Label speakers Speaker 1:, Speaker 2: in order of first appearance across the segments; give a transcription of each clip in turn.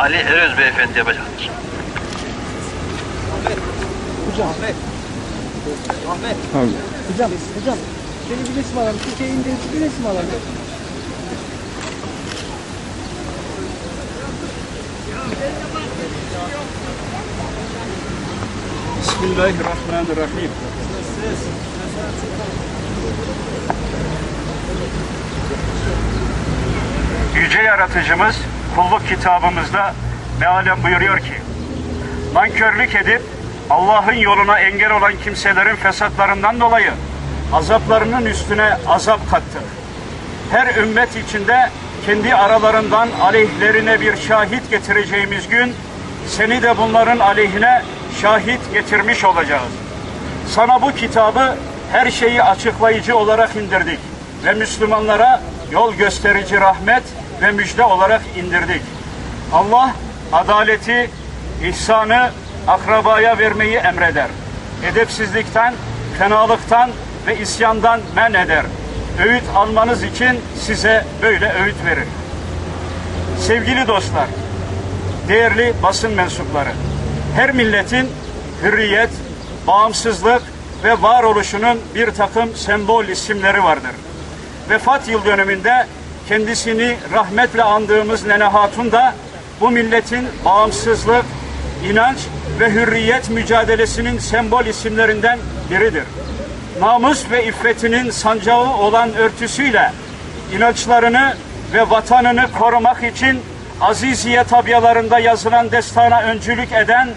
Speaker 1: Ali Eröz Beyefendi yapacaktır.
Speaker 2: Hocam. Ahmet. Ahmet. Hocam, hocam. Şöyle bir resim alalım. Türkiye indir, bir resim alalım.
Speaker 3: Bismillahirrahmanirrahim. Yüce Yaratıcımız kulluk kitabımızda mealen buyuruyor ki nankörlük edip Allah'ın yoluna engel olan kimselerin fesatlarından dolayı azaplarının üstüne azap kattık. Her ümmet içinde kendi aralarından aleyhlerine bir şahit getireceğimiz gün seni de bunların aleyhine şahit getirmiş olacağız. Sana bu kitabı her şeyi açıklayıcı olarak indirdik ve Müslümanlara yol gösterici rahmet ve müjde olarak indirdik. Allah adaleti, ihsanı akrabaya vermeyi emreder. Edepsizlikten, fenalıktan ve isyandan men eder. Öğüt almanız için size böyle öğüt verir. Sevgili dostlar, değerli basın mensupları, her milletin hürriyet, bağımsızlık ve varoluşunun bir takım sembol isimleri vardır. Vefat yıl dönümünde kendisini rahmetle andığımız Nene Hatun da bu milletin bağımsızlık, inanç ve hürriyet mücadelesinin sembol isimlerinden biridir. Namus ve iffetinin sancağı olan örtüsüyle inançlarını ve vatanını korumak için Aziziye tabyalarında yazılan destana öncülük eden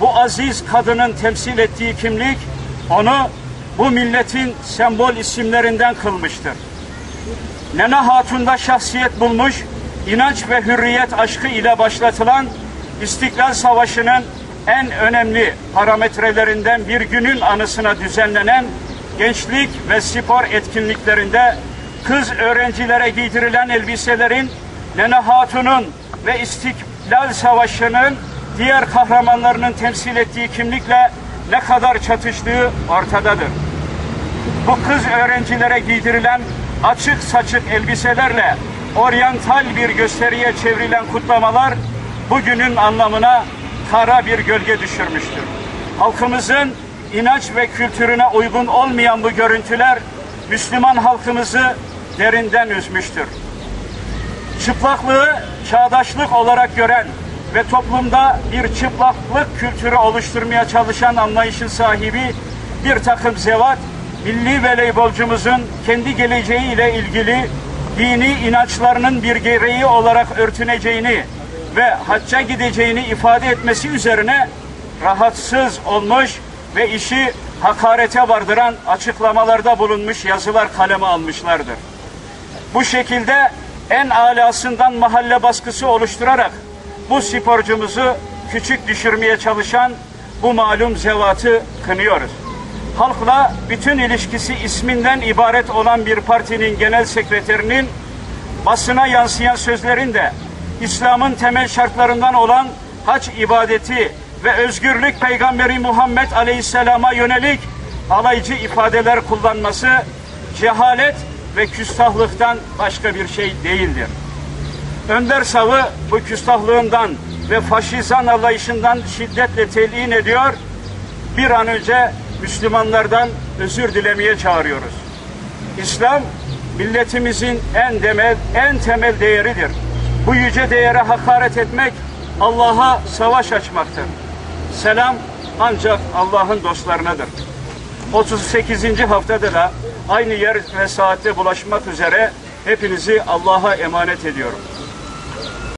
Speaker 3: bu aziz kadının temsil ettiği kimlik onu bu milletin sembol isimlerinden kılmıştır. Nene Hatun'da şahsiyet bulmuş, inanç ve hürriyet aşkı ile başlatılan İstiklal Savaşı'nın en önemli parametrelerinden bir günün anısına düzenlenen gençlik ve spor etkinliklerinde kız öğrencilere giydirilen elbiselerin Nene Hatun'un ve İstiklal Savaşı'nın diğer kahramanlarının temsil ettiği kimlikle ne kadar çatıştığı ortadadır. Bu kız öğrencilere giydirilen açık saçık elbiselerle oryantal bir gösteriye çevrilen kutlamalar bugünün anlamına kara bir gölge düşürmüştür. Halkımızın inanç ve kültürüne uygun olmayan bu görüntüler Müslüman halkımızı derinden üzmüştür. Çıplaklığı çağdaşlık olarak gören ve toplumda bir çıplaklık kültürü oluşturmaya çalışan anlayışın sahibi bir takım zevat, milli voleybolcumuzun kendi geleceği ile ilgili dini inançlarının bir gereği olarak örtüneceğini ve hacca gideceğini ifade etmesi üzerine rahatsız olmuş ve işi hakarete vardıran açıklamalarda bulunmuş yazılar kaleme almışlardır. Bu şekilde en alasından mahalle baskısı oluşturarak bu sporcumuzu küçük düşürmeye çalışan bu malum zevatı kınıyoruz. Halkla bütün ilişkisi isminden ibaret olan bir partinin genel sekreterinin basına yansıyan sözlerinde İslam'ın temel şartlarından olan hac ibadeti ve özgürlük peygamberi Muhammed Aleyhisselam'a yönelik alaycı ifadeler kullanması cehalet ve küstahlıktan başka bir şey değildir. Önder Sav'ı bu küstahlığından ve faşizan anlayışından şiddetle telin ediyor. Bir an önce Müslümanlardan özür dilemeye çağırıyoruz. İslam milletimizin en temel en temel değeridir. Bu yüce değere hakaret etmek Allah'a savaş açmaktır. Selam ancak Allah'ın dostlarınadır. 38. haftada da aynı yer ve saatte bulaşmak üzere hepinizi Allah'a emanet ediyorum.